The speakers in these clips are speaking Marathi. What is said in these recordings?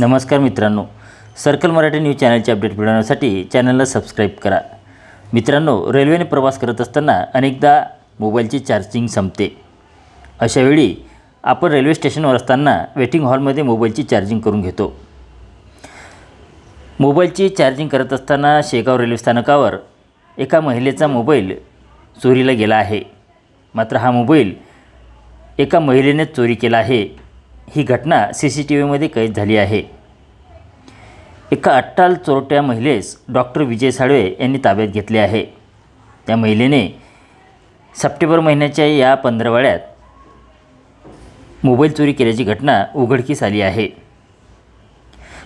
नमस्कार मित्रांनो सर्कल मराठी न्यूज चॅनलचे अपडेट मिळवण्यासाठी चॅनलला सबस्क्राईब करा. मित्रांनो रेल्वेने प्रवास करत असताना अनेकदा मोबाईलची चार्जिंग संपते. अशावेळी आपण रेल्वे स्टेशनवर असताना वेटिंग हॉलमध्ये मोबाईलची चार्जिंग करून घेतो. मोबाईलची चार्जिंग करत असताना शेगाव रेल्वे स्थानकावर एका महिलेचा मोबाईल चोरीला गेला आहे. मात्र हा मोबाईल एका महिलेनेच चोरी केला आहे. ही घटना सी सी टी व्हीमध्ये कैद झाली आहे. एका अट्टाल चोरट्या महिलेस डॉक्टर विजय साळवे यांनी ताब्यात घेतले आहे. त्या महिलेने सप्टेंबर महिन्याच्या या पंधरवाड्यात मोबाईल चोरी केल्याची घटना उघडकीस आली आहे.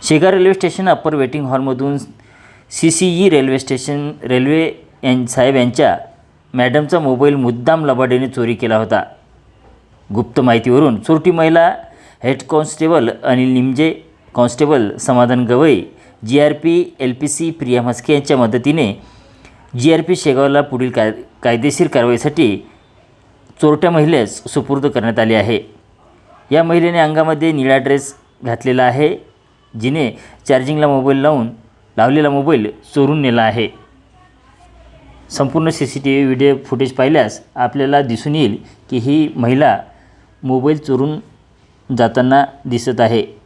Shegaon railway station upper waiting हॉलमधून C C E railway station railway यां साहेब यांच्या मॅडमचा मोबाईल मुद्दाम लबाडीने चोरी केला होता. गुप्त माहितीवरून चोरटी महिला head constable Anil Nimje constable Samadhan Gawai G R P L P C Priya Mhaske यांच्या मदतीने जी आर पी शेगावला पुढील काय कायदेशीर कारवाईसाठी चोरट्या महिलेस सुपूर्द करण्यात आली आहे. या महिलेने अंगामध्ये निळा ड्रेस घातलेला आहे जिने चार्जिंगला मोबाईल लावून लावलेला मोबाईल चोरून नेला आहे. संपूर्ण C C T V video footage पाहिल्यास आपल्याला दिसून येईल की ही महिला मोबाईल चोरून जाताना दिसत आहे.